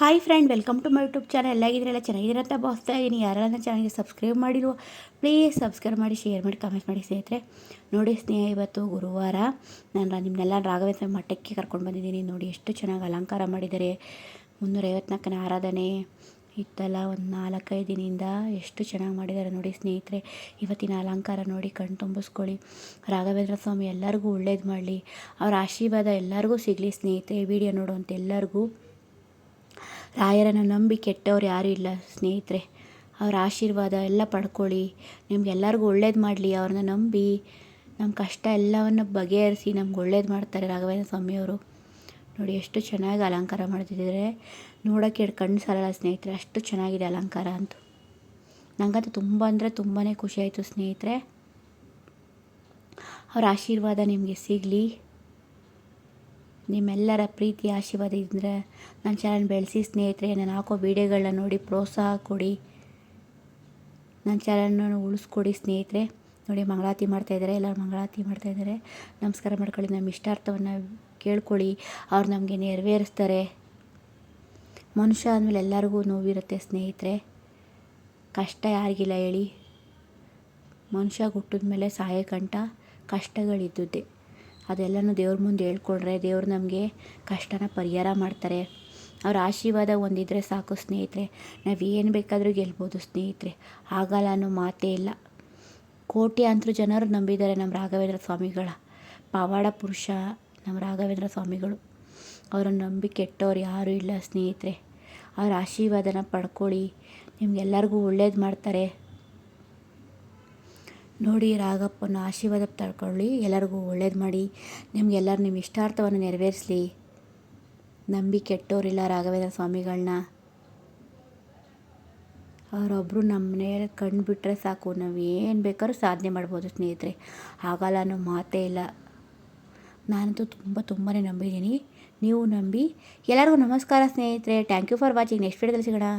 Hi friend welcome to my YouTube channel ಎಲ್ಲ ಚೆನ್ನಾಗಿದ್ದೀರ ಅಂತ ಭಾವಿಸ್ತಾ ಇದ್ದೀನಿ. ಯಾರೆಲ್ಲ ಚಾನಲ್ಗೆ ಸಬ್ಸ್ಕ್ರೈಬ್ ಮಾಡಿರುವ ಪ್ಲೀಸ್ ಸಬ್ಸ್ಕ್ರೈಬ್ ಮಾಡಿ ಶೇರ್ ಮಾಡಿ ಕಮೆಂಟ್ ಮಾಡಿ ಸ್ನೇಹಿತರೆ. ನೋಡಿ ಸ್ನೇಹ, ಇವತ್ತು ಗುರುವಾರ ನಾನು ನಿಮ್ಮನ್ನೆಲ್ಲ ರಾಘವೇಂದ್ರ ಮಠಕ್ಕೆ ಕರ್ಕೊಂಡು ಬಂದಿದ್ದೀನಿ. ನೋಡಿ ಎಷ್ಟು ಚೆನ್ನಾಗಿ ಅಲಂಕಾರ ಮಾಡಿದ್ದಾರೆ. ಮುನ್ನೂರೈವತ್ನಾಲ್ಕನೇ ಆರಾಧನೆ ಇತ್ತಲ್ಲ, ಒಂದು ನಾಲ್ಕೈದು ದಿನದಿಂದ ಎಷ್ಟು ಚೆನ್ನಾಗಿ ಮಾಡಿದ್ದಾರೆ ನೋಡಿ ಸ್ನೇಹಿತರೆ. ಇವತ್ತಿನ ಅಲಂಕಾರ ನೋಡಿ, ಕಣ್ ತುಂಬಿಸ್ಕೊಳ್ಳಿ. ರಾಘವೇಂದ್ರ ಸ್ವಾಮಿ ಎಲ್ಲರಿಗೂ ಒಳ್ಳೇದು ಮಾಡಲಿ. ಅವರ ಆಶೀರ್ವಾದ ಎಲ್ಲರಿಗೂ ಸಿಗಲಿ ಸ್ನೇಹಿತರೆ. ವಿಡಿಯೋ ನೋಡುವಂಥ ಎಲ್ಲರಿಗೂ ರಾಯರನ್ನು ನಂಬಿ ಕೆಟ್ಟವ್ರು ಯಾರೂ ಇಲ್ಲ ಸ್ನೇಹಿತರೆ. ಅವ್ರ ಆಶೀರ್ವಾದ ಎಲ್ಲ ಪಡ್ಕೊಳ್ಳಿ. ನಿಮ್ಗೆಲ್ಲರಿಗೂ ಒಳ್ಳೇದು ಮಾಡಲಿ. ಅವ್ರನ್ನ ನಂಬಿ ನಮ್ಮ ಕಷ್ಟ ಎಲ್ಲವನ್ನು ಬಗೆಹರಿಸಿ ನಮ್ಗೆ ಒಳ್ಳೇದು ಮಾಡ್ತಾರೆ ರಾಘವೇಂದ್ರ ಸ್ವಾಮಿಯವರು ನೋಡಿ, ಎಷ್ಟು ಚೆನ್ನಾಗಿ ಅಲಂಕಾರ ಮಾಡ್ತಿದ್ದಾರೆ. ನೋಡೋಕ್ಕೆ ಎರಡು ಕಣ್ಣು ಸಾಲಲ್ಲ ಸ್ನೇಹಿತರೆ, ಅಷ್ಟು ಚೆನ್ನಾಗಿದೆ ಅಲಂಕಾರ ಅಂತೂ. ನನಗಂತೂ ತುಂಬ ಅಂದರೆ ತುಂಬಾ ಖುಷಿ ಆಯಿತು ಸ್ನೇಹಿತರೆ. ಅವ್ರ ಆಶೀರ್ವಾದ ನಿಮಗೆ ಸಿಗಲಿ. ನಿಮ್ಮೆಲ್ಲರ ಪ್ರೀತಿ ಆಶೀರ್ವಾದ ಇದ್ದರೆ ನನ್ನ ಚಾನಲ್ ಬೆಳೆಸಿ ಸ್ನೇಹಿತರೆ ನಾನು ಹಾಕೋ ವೀಡಿಯೋಗಳನ್ನ ನೋಡಿ ಪ್ರೋತ್ಸಾಹ ಕೊಡಿ. ನನ್ನ ಚಾನಲ್ನ ಉಳಿಸ್ಕೊಡಿ ಸ್ನೇಹಿತರೆ. ನೋಡಿ ಮಂಗಳಾತಿ ಮಾಡ್ತಾಯಿದ್ದಾರೆ ಎಲ್ಲರೂ ಮಂಗಳಾತಿ ಮಾಡ್ತಾಯಿದ್ದಾರೆ ನಮಸ್ಕಾರ ಮಾಡ್ಕೊಳ್ಳಿ. ನಮ್ಮ ಇಷ್ಟಾರ್ಥವನ್ನು ಕೇಳ್ಕೊಳ್ಳಿ. ಅವ್ರು ನಮಗೆ ನೆರವೇರಿಸ್ತಾರೆ. ಮನುಷ್ಯ ಅಂದಮೇಲೆ ಎಲ್ಲರಿಗೂ ನೋವಿರುತ್ತೆ ಸ್ನೇಹಿತರೆ. ಕಷ್ಟ ಯಾರಿಗಿಲ್ಲ ಹೇಳಿ. ಮನುಷ್ಯ ಹುಟ್ಟಿದ ಮೇಲೆ ಕಂಠ ಕಷ್ಟಗಳಿದ್ದುದ್ದೆ. ಅದೆಲ್ಲನೂ ದೇವ್ರ ಮುಂದೆ ಹೇಳ್ಕೊಂಡ್ರೆ ದೇವ್ರು ನಮಗೆ ಕಷ್ಟನ ಪರಿಹಾರ ಮಾಡ್ತಾರೆ. ಅವ್ರ ಆಶೀರ್ವಾದ ಒಂದಿದ್ರೆ ಸಾಕು ಸ್ನೇಹಿತರೆ. ನಾವು ಏನು ಬೇಕಾದರೂ ಗೆಲ್ಬೋದು ಸ್ನೇಹಿತರೆ. ಆಗಲ್ಲ ಅನ್ನೋ ಮಾತೇ ಇಲ್ಲ. ಕೋಟಿ ಅಂತರೂ ಜನರು ನಂಬಿದ್ದಾರೆ ನಮ್ಮ ರಾಘವೇಂದ್ರ ಸ್ವಾಮಿಗಳ. ಪವಾಡ ಪುರುಷ ನಮ್ಮ ರಾಘವೇಂದ್ರ ಸ್ವಾಮಿಗಳು. ಅವರನ್ನು ನಂಬಿ ಕೆಟ್ಟವ್ರು ಯಾರೂ ಇಲ್ಲ ಸ್ನೇಹಿತರೆ. ಅವ್ರ ಆಶೀರ್ವಾದನ ಪಡ್ಕೊಳ್ಳಿ. ನಿಮ್ಗೆಲ್ಲರಿಗೂ ಒಳ್ಳೇದು ಮಾಡ್ತಾರೆ. ನೋಡಿ ರಾಘಪ್ಪನ ಆಶೀರ್ವಾದ ತಡ್ಕೊಳ್ಳಿ ಎಲ್ಲರಿಗೂ ಒಳ್ಳೇದು ಮಾಡಿ. ನಿಮಗೆಲ್ಲರೂ ನಿಮ್ಮ ಇಷ್ಟಾರ್ಥವನ್ನು ನೆರವೇರಿಸಲಿ. ನಂಬಿ ಕೆಟ್ಟೋರಿಲ್ಲ ರಾಘವೇಂದ್ರ ಸ್ವಾಮಿಗಳನ್ನ ಅವರೊಬ್ಬರು ನಮ್ಮ ಮನೆಯಲ್ಲಿ ಕಣ್ಣು ಬಿಟ್ಟರೆ ಸಾಕು. ನಾವು ಏನು ಬೇಕಾದ್ರೂ ಸಾಧನೆ ಮಾಡ್ಬೋದು ಸ್ನೇಹಿತರೆ. ಆಗಲ್ಲ ಅನ್ನೋ ಮಾತೇ ಇಲ್ಲ. ನಾನಂತೂ ತುಂಬ ತುಂಬಾ ನಂಬಿದ್ದೀನಿ. ನೀವು ನಂಬಿ. ಎಲ್ಲರಿಗೂ ನಮಸ್ಕಾರ ಸ್ನೇಹಿತರೆ. Thank you for watching next ವಿಡಿಯೋದಲ್ಲಿ ಸಿಗೋಣ.